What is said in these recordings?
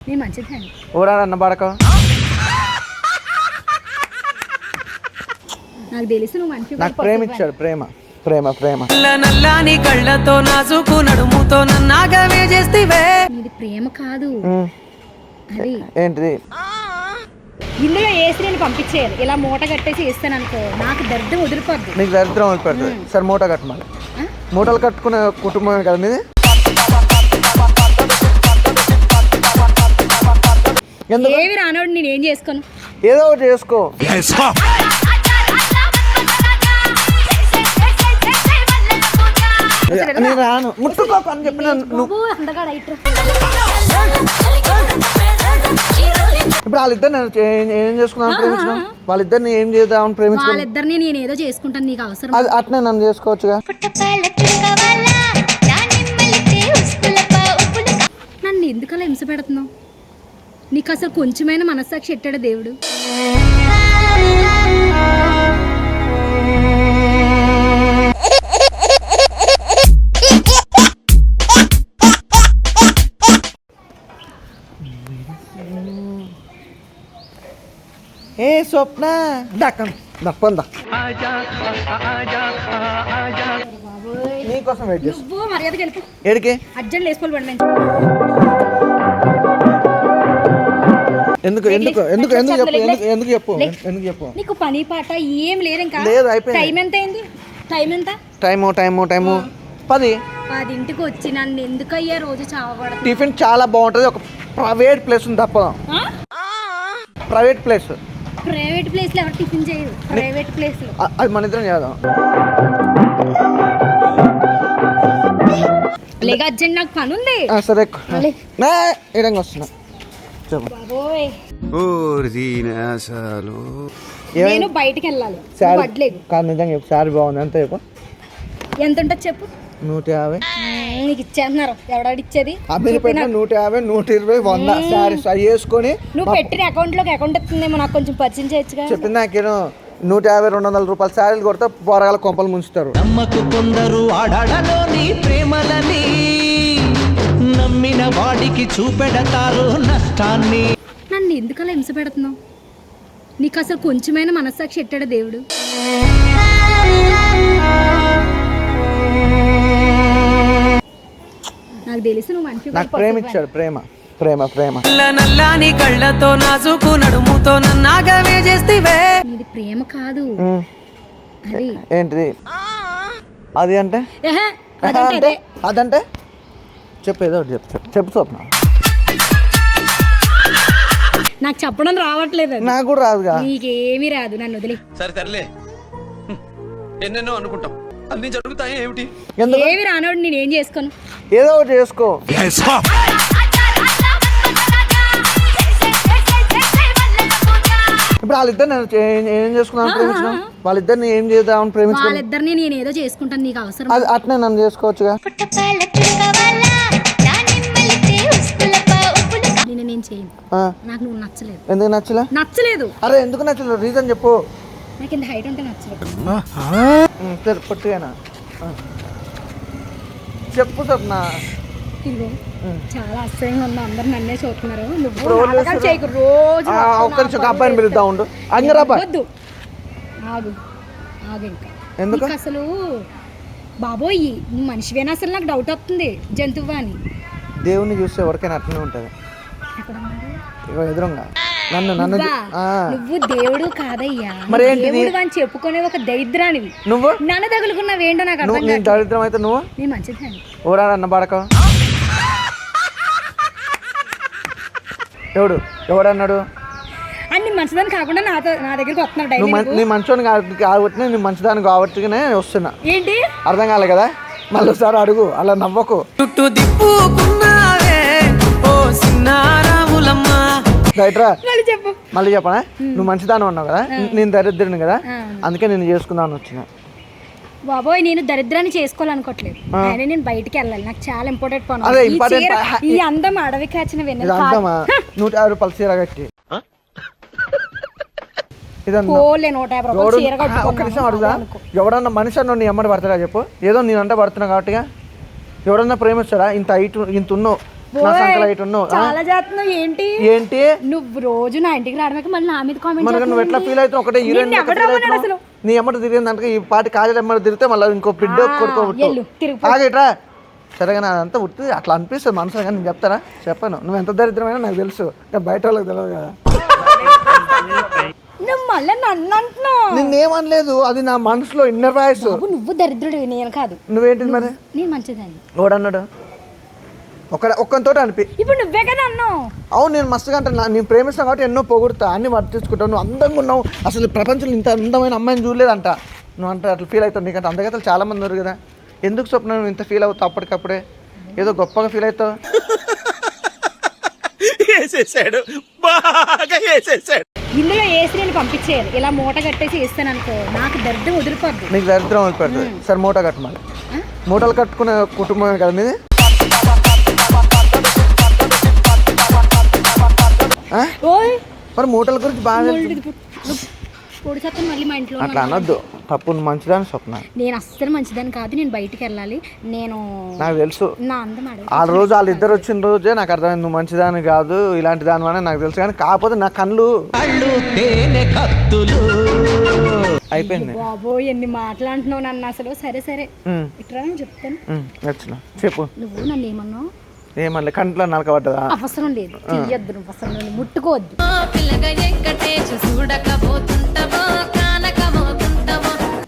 నీ మంచిదండి ఓడాడన్న పడక నాకు తెలుసు నువ్వు మంచి నాకు ప్రేమ ఇచ్చాడు ప్రేమ ప్రేమ ప్రేమ. నల్ల నల్లాని కళ్ళతో నాజుకు నడుముతో నన్నాగవే చేస్తివే. నీది ప్రేమ కాదు. అది ఏంటిది? ఇందులో వేసి నేను పంపించేయాలి? ఇలా మూట కట్టేసి వేస్తాను అనుకో నాకు దరిద్రం వదిలిపోద్ది. నీకు దరిద్రం వదిలిపెడుతుంది సరే మూట కట్టమని? మూటలు కట్టుకునే కుటుంబమే కదా మీది ఎందుకు? ఏవి రానోడు నేను ఏం చేసుకోను? ఏదో ఒకటి చేసుకో. నేను రాను. ముట్టుకోకు అని చెప్పిన నువ్వు. ఇప్పుడు వాళ్ళిద్దరు నేను ఏం- చేసుకున్నాను ప్రేమించిన? వాళ్ళిద్దరిని ఏం చేద్దామని ప్రేమించుకున్నాను వాళ్ళిద్దరిని నేను ఏదో చేసుకుంటాను నీకు అవసరం అది అట్నే నన్ను చేసుకోవచ్చుగా. నన్ను ఎందుకలా హింస పెడుతున్నావు? నీకు అసలు కొంచెమైనా మనస్సాక్షి ఎట్టాడు దేవుడు? ఏ స్వప్న దక్కను దక్కందా నీకోసం వెయిట్ చేస్తా. నువ్వు మర్యాదకి వెళ్ళిపో. ఏడికి? అర్జెంట్ వేసుకోవాలి. ఎందుకు ఎందుకు ఎందుకు ఎందుకు చెప్పు ఎందుకు ఎందుకు చెప్పు ఎందుకు చెప్పు. నీకు పని పాట ఏం లేదు ఇంకా. లేదు, అయిపోయింది. టైం ఎంత అయింది? టైం ఎంత? టైము టైము టైము పది. పదింటికి వచ్చి నన్ను ఎందుకు అయ్యా రోజు చావబడతా టిఫిన్ చాలా బాగుంటుంది ఒక ప్రైవేట్ ప్లేస్ ఉంది తప్ప. ప్రైవేట్ ప్లేస్ ప్రైవేట్ ప్లేస్లో ఎవరు టిఫిన్ చేయరు? ప్రైవేట్ ప్లేస్లో. అది మన ఇద్దరం చేద్దాం. లేక అర్జెంట్ నాకు పని ఉంది సరే వస్తున్నా చెప్పు బాబోయ్ అసలు ఏమైంది? నేను బయటికి వెళ్ళాలి. కాదు నిజంగా చెప్పు. శారీ బాగుంది. ఎంత చెప్పు? ఎంత ఉంటుంది చెప్పు. నూట యాభై. నీకు ఇచ్చేస్తున్నారు. ఎవడాడు ఇచ్చేది? అమీర్పేట నూట యాభై నూట ఇరవై వంద శారీస్ అవి వేసుకొని నువ్వు పెట్టిన అకౌంట్లోకి అకౌంట్ వస్తుందేమో నాకు కొంచెం పరిచయం చేయొచ్చుగా. చెప్పింది నాకేను నూట యాభై రెండు వందల రూపాయల శారీలు కొడితే పోరగాల కొంపలు ముంచుతారు. నమ్మకు కొందరు ఆడాడలోని ప్రేమలని. నమ్మిన వాడికి చూపెడతారు నష్టాన్ని. నన్ను ఎందుకలా హింస పెడుతున్నావు? నీకు అసలు కొంచెమైనా మనస్సాక్షి ఎట్టాడు దేవుడు? నాకు తెలుసు నువ్వు మంచి నాకు ప్రేమ ఇచ్చాడు ప్రేమ ప్రేమ ప్రేమ. నల్ల నల్లాని కళ్ళతో నాజుకు నడుముతో నన్నాగవే చేస్తివే. నీది ప్రేమ కాదు. అది ఏంటిది? అది అంటే? ఏహే, ఆహా, అదంటే అంటే? అదే. అదంటే? చెప్పు ఏదో ఒకటి చెప్పు స్వప్న. నాకు చెప్పడం రావట్లేదు. నాకు కూడా రాదుగా. నీకేమీ రాదు నన్ను వదిలే. సరే తరలే ఎన్నెన్నో అనుకుంటాం. అన్ని జరుగుతాయి ఏమిటి? ఎందుకు? ఏమి రానోడు నేను ఏం చేసుకోను? ఏదో ఒకటి చేసుకో. ఇప్పుడు వాళ్ళిద్దరు నేను ఏం- చేసుకున్నాను ప్రేమించిన? వాళ్ళిద్దరిని ఏం చేద్దామని ప్రేమించుకున్నాను వాళ్ళిద్దరిని నేను ఏదో చేసుకుంటాను నీకు అవసరం. అది అట్నే నన్ను చేసుకోవచ్చుగా. నేను నేను చేయను. ఆ, నాకు నువ్వు నచ్చలేదు. ఎందుకు నచ్చలే? నచ్చలేదు. అరే ఎందుకు నచ్చలేదు? రీజన్ చెప్పు. నాకు ఇంత హైట్ ఉంటే నచ్చలేదు. ఉమ్, సరే పొట్టిగానా? ఆ. చెప్పు స్వప్న ఇదిగో చాలా అసహ్యంగా ఉంది. అందరు నన్నే చూస్తున్నారు. నువ్వు నాటకాలు? చేయకు. రోజు ఆ, మొత్తం ఒక్క నా నిమిషం ఒక పనులు అబ్బాయిని పిలుద్దాం ఉండు. చేస్తావు. అంగరా అబ్బాయి. వద్దు. ఆగు. ఆగు ఇంకా. ఎందుకు? నీకు అసలు బాబోయ్ నువ్వు మనిషివేనా? అసలు నాకు డౌట్ వస్తుంది. జంతువు అని. దేవుని చూస్తే ఎవరికైనా అట్లనే ఉంటుంది. ఎక్కడ ఉన్నాడు? ఇగో ఎదురుగా. నన్ను నన్ను నువ్వా? చూ- ఆ. నువ్వు దేవుడు కాదయ్యా. మరి నువ్వు ఏంటిది? దేవుడు అని చెప్పుకునే ఒక దరిద్రానివి. నువ్వు? నన్ను తగులుకున్నావేంటో నాకు నువ్వు అర్థం నేను కాదు. దరిద్రం అయితే నువ్వు? నీ మంచిది ఓడాడన్న పడక ఎవడు? ఎవడన్నాడు? అన్ని మంచిదని కాకుండా నాతో నా దగ్గరికి వస్తున్నావు నువ్వు డైలీ మం- నీ మంచోని కాబట్టి నీ మంచిదాన్ని కాబట్టిగానే వస్తున్నా. ఏంటి? అర్థం కాలే కదా? మళ్ళీ ఒకసారి అడుగు అలా నవ్వకు. చుట్టూ దిప్పుకున్నావే ఓ సిన్నారాములమ్మ. రైట్రా? మళ్ళీ చెప్పు. మళ్ళీ చెప్పనా? నువ్వు మంచిదాన్ని ఉన్నావు కదా? నేను దరిద్రుని కదా. అందుకే నేను చేసుకుందామని వచ్చిన. బాబోయ్ నేను దరిద్రాన్ని చేసుకోవాలనుకోవట్లేదు. ఆయన నేను బయటికి వెళ్ళాలి. నాకు చాలా ఇంపార్టెంట్ పని ఈ అందం అడవి కాచిన నూట యాభై రూపాయలు చీర కట్టి ఒక్క నిమిషం అడుగుదా? ఎవడన్నా మనిషి అన్న నీ అమ్మడి పడతాడా చెప్పు. ఏదో నేనంటే పడుతున్నా కాబట్టిగా ఎవడన్నా ప్రేమిస్తాడా? ఇంత హైట్ ఇంత ఉన్నావు? చాలా చేస్తున్నావు ఏంటి? ఏంటి? నువ్వు రోజు నా ఇంటికి రావడానికి మళ్ళీ నా మీద కామెంట్ నువ్వు ఎట్లా ఫీల్ అవుతావు ఒకటే హీరోయిన్ అసలు? నీ ఎమ్మట తిరిగిందంటే ఈ పాటి కాజల్ ఎమ్మట తిరిగితే మళ్ళీ ఇంకో బిడ్డ కొడుకో. ఆగేట్రా. సరే కానీ అదంతా ఉట్టి అట్లా అనిపిస్తుంది మనసులో కానీ నేను చెప్తారా చెప్పాను. నువ్వు ఎంత దరిద్రమైనా నాకు తెలుసు. బయట వాళ్ళకి తెలియదు కదా. నిన్నేమనలేదు. అది నా మనసులో ఇన్నర్ వాయిస్. నువ్వు దరిద్రుడు నేను కాదు. నువ్వేంటిది మరి? నేను మంచిదాన్ని. ఓడన్నాడు ఒక ఒక్కంతో అనిపి ఇప్పుడు నువ్వే కదా అన్నావు. అవును నేను మస్తుగా అంటే నా- నేను ప్రేమిస్తాను కాబట్టి ఎన్నో పొగుడుతా అన్ని వర్తించుకుంటావు నువ్వు అందంగా ఉన్నావు. అసలు ప్రపంచంలో ఇంత అందమైన అమ్మాయిని చూడలేదంట. నువ్వు అంటే అట్లా ఫీల్ అవుతావు నీకంటే. అందగతలు చాలా మంది ఉన్నారు కదా. ఎందుకు స్వప్న నువ్వు ఇంత ఫీల్ అవుతావు అప్పటికప్పుడే? ఏదో గొప్పగా ఫీల్ అవుతావు. వేసేసాడు. బాగా వేసేసాడు. ఇందులో వేసి నేను పంపించేయాలి? ఇలా మూట కట్టేసి వేస్తాను అనుకో నాకు దరిద్రం వదిలిపోద్ది నీకు దరిద్రం వదిలిపెడుతుంది సరే మూట కట్టమని. మూటలు కట్టుకునే కుటుంబమే కదా మీది మరి మూటల గురించి బాగా. పొడి మళ్ళీ మా ఇంట్లో అట్లా అనొద్దు. తప్పు నువ్వు మంచిదని స్వప్న. నేను అస్సలు మంచిదాన్ని కాదు నేను బయటికి వెళ్ళాలి. నేను నాకు తెలుసు. నా అందం ఆ రోజు వాళ్ళిద్దరు వచ్చిన రోజే నాకు అర్థమైంది నువ్వు మంచిదాని కాదు ఇలాంటి దాని అని నాకు తెలుసు. కానీ కాకపోతే నా కళ్ళు. అయిపోయింది. బాబో ఎన్ని మాట్లాడుతున్నావు నన్ను అసలు. సరే సరే. నేను చెప్తాను. చెప్పు. నువ్వు నన్ను ఏమన్నావు? ఏమన్నా కంట్లో నలకబడ్డదా? అవసరం లేదు తీయద్దు నువ్వు అసలు నన్ను ముట్టుకోవద్దు.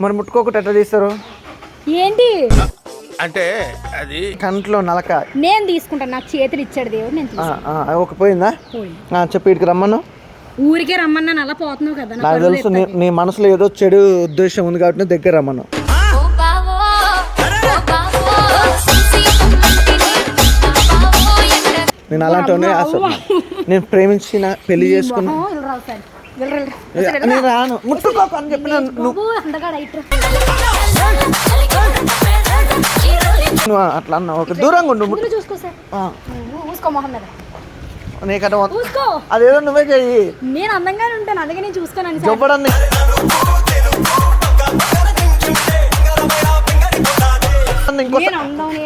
మరి ముట్టుకోకుండా ఎట్లా తీస్తారు? ఏంటి? అంటే అది కంట్లో నలక. నేను తీసుకుంటాను నాకు చేతులు ఇచ్చాడు దేవుడు నేను ఒక పోయిందా? చెప్పు ఇటుకి రమ్మను. ఊరికే రమ్మన్నాను అలా పోతున్నావు కదా నా నాకు తెలుసు నీ మనసులో ఏదో చెడు ఉద్దేశం ఉంది కాబట్టి దగ్గర రమ్మను. నేను అలాంటి నేను ప్రేమించిన పెళ్ళి చేసుకున్న. నేను రాను. ముట్టుకోకు అని చెప్పిన నువ్వు అట్లా అన్నావు. ఒక దూరంగా ఉండు నీకంటే అదేదో నువ్వే చెయ్యి. నేను అందంగానే ఉంటాను అందుకే నేను చూసుకోను సార్.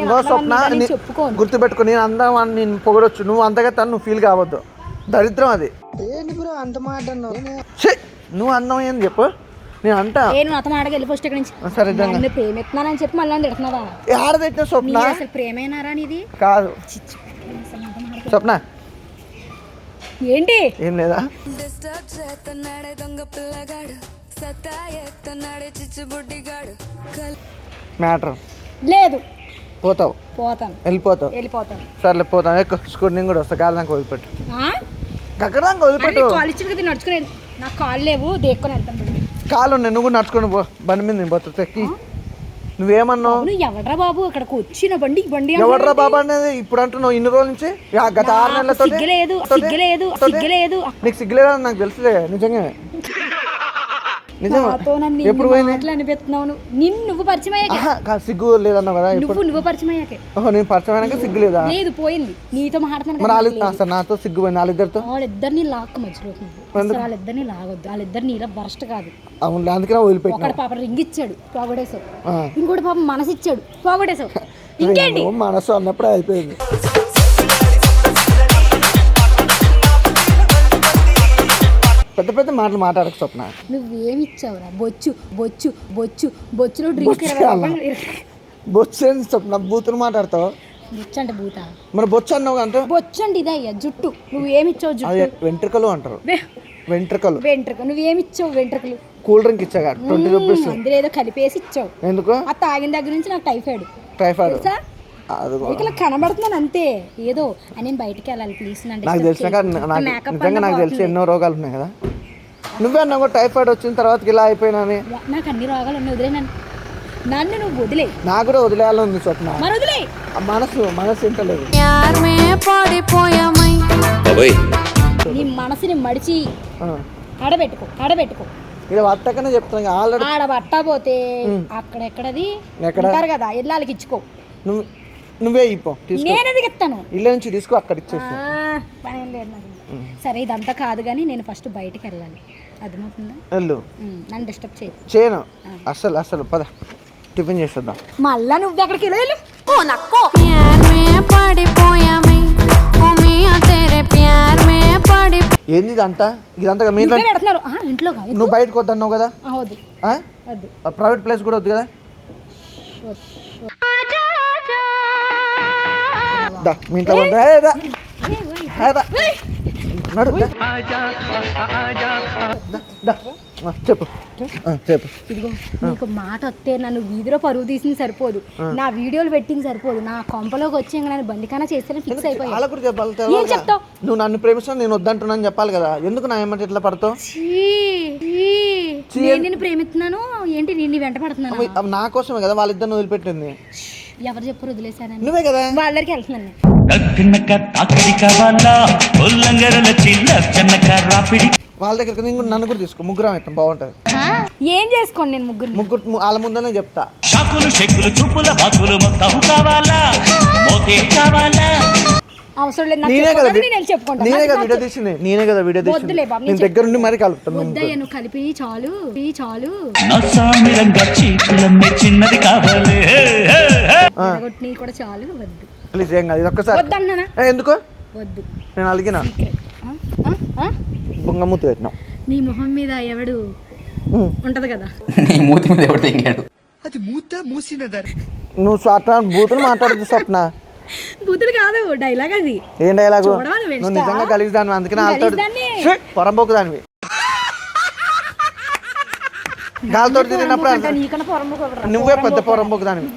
ఇంకో స్వప్న అని నీ- చెప్పుకోను. గుర్తుపెట్టుకో నేను అందం అని నేను పొగడొచ్చు. నువ్వు అంతగా తను నువ్వు ఫీల్ కావద్దు. దరిద్రం అది. ఛీ, నువ్వు అందం ఏంది చెప్పు. నేను అంటా. నేను వెళ్ళి ఫస్ట్ ఇక్కడ నుంచి. సరే ప్రేమిస్తున్నానని చెప్పి మళ్ళీ స్వప్న? మీరు అసలు ప్రేమేనారా నీది? కాదు. స్వప్న. ఏంటి? ఏం లేదా? డిస్టర్బ్ చేస్తున్నాడే దొంగ పిల్లగాడు సత్తా ఎత్తున్నాడే చిచ్చుబుడ్డిగాడు మ్యాటర్. లేదు. పోతావు? పోతాను. వెళ్ళిపోతావు? వెళ్ళిపోతాను. సర్లే పోతాను. ఎక్కువ స్కూల్ నేను కూడా వస్తా. గాలి దాకా వదిలిపెట్టు అంటే వదిలిపెట్టు. కాలు ఇచ్చిన కదా నడుచుకుని. నాకు కాళ్ళు లేవు దేక్కొని వెళ్తాను. కాలు ఉన్నాయి. నువ్వు నడుచుకొని పో. బండి మీద నేను పోతా. ఎక్కి నువ్వేమన్నావు? ఎవడ్రా బాబు? అక్కడికి వచ్చిన బండి బండి ఎవడ్రా బాబా అనేది ఇప్పుడు అంటున్నావు ఇన్ని రోజుల నుంచి? గత ఆరు నాకు నెలలతో సిగ్గులేదు సిగ్గులేదు సిగ్గులేదు. నీకు సిగ్గులేదని నాకు తెలుసులే నిజంగా ఎప్పుడు మాటలు అనిపిస్తున్నావు. నిన్ను నువ్వు పరిచయం అయ్యాకే. సిగ్గు లేదన్నావు కదా నువ్వు నువ్వు పరిచయం అయ్యాకే. ఓహో నేను పరిచయం అయినాక సిగ్గు లేదా? లేదు పోయింది. నీతో మాట్లాడుతున్నాను మరి నాతో సిగ్గు పోయింది వాళ్ళిద్దరితో? వాళ్ళిద్దరిని లాక్క అసలు వాళ్ళిద్దరిని లాగొద్దు. వాళ్ళిద్దరిని ఇలా బరస్ట్ కాదు. అవును అందుకనే వదిలిపెట్టినా ఒకటి పాప రింగ్ ఇచ్చాడు పోగొడేసావు ఆ. ఇంకోటి పాప మనసు ఇచ్చాడు పోగొడేసావు ఇంకేంటి? మనసు అన్నప్పుడే అయిపోయింది. పెద్ద పెద్ద మాటలు మాట్లాడక స్వప్న. నువ్వేమి ఇచ్చావురా? బొచ్చు బొచ్చు బొచ్చు బొచ్చులో డ్రింక్ బొచ్చు ఇరవై బొచ్చు ఏంది స్వప్న? బూతులు మాట్లాడతావు? బొచ్చు అంటే భూత మరి బొచ్చు అన్నావు అంటే బొచ్చు అంటే ఇదే అయ్యా జుట్టు. నువ్వేమి ఇచ్చావు అది జుట్టు వెంట్రుకలు అంటారు. వే- వెంట్రుకలు. వెంట్రుక నువ్వేమి ఇచ్చావు వెంట్రుకలు? Cool drink ఇచ్చాగా? Twenty rupees. అందులో ఏదో కలిపేసి ఇచ్చావు. ఎందుకు? ఆ తాగిన దగ్గర నుంచి నాకు టైఫాయిడ్. టైఫాయిడ్. తెలుసా? నీకు ఇలా కనబడుతున్నాను అంతే. ఏదో అని నేను బయటికి వెళ్ళాలి ప్లీజ్ నాకు disturb తెలిసిన చేయకు. నాకు నిజంగా నాకు తెలిసి. ఎన్నో రోగాలు ఉన్నాయి కదా. నువ్వే అన్నావు టైఫాయిడ్ వచ్చిన తర్వాత ఇలా అయిపోయినాని. నాకు అన్ని రోగాలు ఉన్నాయి వదిలే నన్ను. నన్ను నువ్వు వదిలే నాకు కూడా వదిలేయాలని స్వప్న. మరి వదిలే ఆ మనసు మనసు ఇంటలేదు నీ మనసుని మడిచి ఆ. ఆడబెట్టుకో ఆడబెట్టుకో. ఇది వత్తకనే చెప్తున్నా ఆల్రెడీ ఆడ పట్టబోతే అక్కడెక్కడది ఎక్కడ? ఉంటారు కదా ఇల్లు వాళ్ళకి ఇచ్చుకో. నువ్వు నువ్వే ఇపో నేను ఇల్లు నుంచి తీసుకో అక్కడ ఇచ్చేసి సరే ఇదంతా కాదు కానీ నేను ఫస్ట్ బయటకి వెళ్ళాలి. నన్ను డిస్టర్బ్ చేయను. అసలు అసలు పద. టిఫిన్ చేసేద్దాం. మళ్ళా నువ్వు ఎక్కడికి వెళ్ళాలి ఓ నక్కో. ఏంది ఇదంతా ఇదంతా ఇంట్లో నువ్వు బయటకు వద్దన్నావు కదా? ప్రైవేట్ ప్లేస్ కూడా వద్దు కదా? దా, మీ ఇంట్లో. నడు, చెప్పు. చెప్పు. ఇదిగో నీకు మాట వస్తే నన్ను వీధిలో పరువు తీసింది సరిపోదు. నా వీడియోలు పెట్టింది సరిపోదు. నా కొంపలోకి వచ్చి నన్ను బండికన్నా చేస్తే ఫిక్స్ అయిపోయా. కూడా చెప్పాలి ఏం. చెప్తావ్? నువ్వు నన్ను ప్రేమిస్తాను నేను వద్దంటున్నాను చెప్పాలి కదా. ఎందుకు నా ఏమంటే ఇట్లా పడతావు. నేను నిన్ను ప్రేమిస్తున్నాను. ఏంటి నేను వెంట పడుతున్నాను? నా కోసమే కదా వాళ్ళిద్దరిని వదిలిపెట్టింది. ఎవరు చెప్పరు వదిలేశానని. నువ్వే కదా? వాళ్ళ దగ్గరికి వెళ్తున్నాను వాళ్ళ కూడా- నన్ను కూడా తీసుకో ముగ్గురం అవుతాం బాగుంటుంది. ఏం చేసుకోండి నేను ముగ్గురు ముగ్గురు వాళ్ళ ముందనే చెప్తా. షాకులు షెక్కులు చూపుల బాకులు మొత్తం కావాలా? మోతే కావాలా? అవసరం లేదు నాకు నేనే కదా నేను వెళ్ళి చెప్పుకుంటా. నేనే నాకు కదా నాకు వీడియో తీసింది. నేనే కదా వీడియో తీసింది. వద్దులే బాబు, నేను నేను దగ్గర నుండి మరీ కలుపుతాను కలిపి చాలు ఈ చాలు. నసామిరంగా చీకులమ్మే చిన్నది కావాలి. హే, హే, హే. నీ కూడా చాలు వద్దు. ప్లీజ్ ఏం కాదు ఇది ఒక్కసారి. ఎందుకు? వద్దు. నేను అలిగిన? ఆ? ఆ? ఆ? బొంగమూతి పెట్టినాం. నీ మొహం మీద ఎవడు. ఉంటది కదా? నీ మూతి మీద తెంగాడు? అది మూత మూసినదా? నువ్వు స్వప్న బూతులు మాట్లాడదు స్వప్న. బూతులు కాదు డైలాగ్ అది. ఏం డైలాగు నువ్వు? నిజంగా గలీజ్ దానివి అందుకనే. పొరంబోకు దానివి. గాలితో తిరిగినప్పుడు. నువ్వే పెద్ద పొరంబోకు దానివి.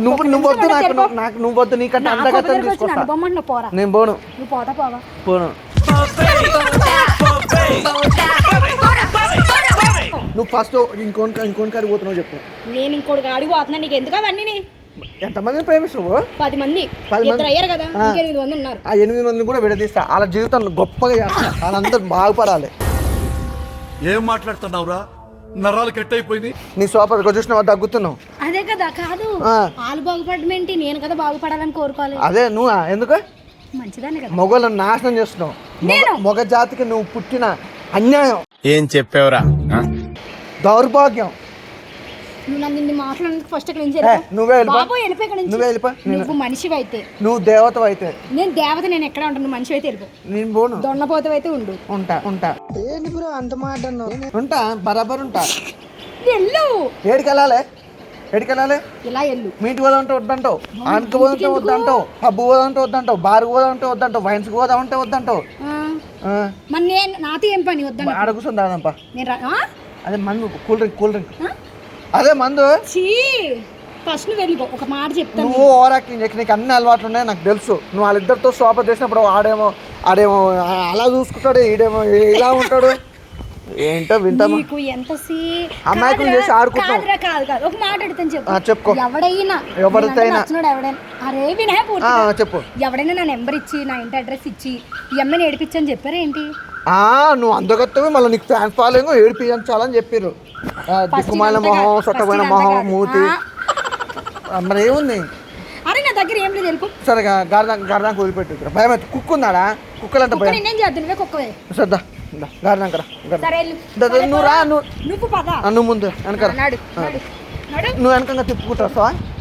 నువ్వు నువ్వు వద్దు నాకు ఉంటే నువ్వు- నాకు నువ్వు వద్దు నీకంటే నేను పోను. నువ్వు పోతా పోవా. పోను. నువ్వు ఫస్ట్ ఇంకోని ఇంకోని కాడికి పోతున్నావు చెప్పు. నేను ఇంకోటి అడిగి పోతున్నా నీకు ఎందుకు అవన్నీ ఎంతమందిని ప్రేమిస్తావు పది మంది. పది మంది? ఇద్దరు అయ్యారు కదా ఆ. ఇంకెనిమిది మంది ఉన్నారు. ఆ ఎనిమిది మందిని కూడా విడదీస్తా. వాళ్ళ జీవితాన్ని గొప్పగా చేస్తా. వాళ్ళందరూ బాగుపడాలి. ఏం మాట్లాడుతున్నావురా? నరాలు కట్ అయిపోయింది నీ సోపర్ చూసినావా? దగ్గుతున్నావు. అదే కదా కాదు. వాళ్ళు బాగుపడడం ఏంటి? నేను కదా బాగుపడాలని కోరుకోవాలి. అదే నువ్వు? ఎందుకు? మొగలను నాశనం చేస్తున్నావు. మొగ జాతికి నువ్వు పుట్టిన అన్యాయం. ఏం చెప్పావురా? దౌర్భాగ్యం. నువ్వు మనిషివి అయితే నువ్వు దేవత అయితే నేను దేవత నేను ఎక్కడ ఉంటాను? మనిషి అయితే వెళ్ళిపో. నేను పోను. దొన్నపోతు అయితే ఉండు. ఉంటా ఉంటా. ఏంటి బ్రో అంత మాట ఉంటా బరాబర్ ఉంటా. వెళ్ళు. ఏడికి వెళ్ళాలి వెళ్ళాలి ఇలా వెళ్ళు. మీ ఇంటికి పోదామంటే వద్దంటావు. ఆనకి పోదామంటే వద్దంటావు. పబ్బు పోదామంటే వద్దంటావు. బార్కి పోదామంటే వద్దంటావు. వైన్స్కి పోదామంటే వద్దంటావు. ఆ, ఆ, మరి నేను నాతో ఏం పని? వద్దాను? అదే మందు కూల్ డ్రింక్ కూల్ డ్రింక్. ఆ? అదే మందు? ఫస్ట్ నువ్వు వెళ్ళిపో. ఒక మాట చెప్తాను నువ్వు ఓవర్ యాక్టింగ్ చేసి నీకు అన్ని అలవాట్లు ఉన్నాయి నాకు తెలుసు. నువ్వు వాళ్ళిద్దరితో సోప చేసినప్పుడు ఆడేమో ఆడేమో అలా చూసుకుంటాడు ఈడేమో ఇలా ఉంటాడు. ఏంటో వింటామా నీకు కాదురా, చేసి. కాదురా, కాదు కాదు. ఒక మాట అడుగుతాను చెప్పు. ఆ, చెప్పుకో. ఎవడైనా ఎవరితో నేనంటే అయినా. నచ్చినోడు ఎవడైనా. అరే వినయ. ఆ, చెప్పు. ఎవడైనా నా నెంబర్ ఇచ్చి నా ఇంటి అడ్రస్ ఇచ్చి ఈ అమ్మని ఏడిపించని చెప్పారా ఏంటి? ఆ నువ్వు అందగత్తవి మళ్ళీ నీకు ఫ్యాన్స్ ఫాలోయింగ్ ఏడిపించాలని చెప్పారు దిక్కుమాల ఇదంతా మొహం కాదు, first మొహం ఇదంతా. మూతి. ఆ, మరి ఏముంది? అరే నా దగ్గర ఏం లేదు వెళ్ళిపో సరే గారదా గారదానికి వదిలిపెట్టు భయం అయితే కుక్క ఉందాడా? కుక్కలంటే కుక్క భయం. నేనేం చేద్దాను కుక్కవే. సర్దా సరే, నువ్వు రా. నువ్వు- ముందు వెనకరా నువ్వు వెనకంగా తిప్పుకుంటావా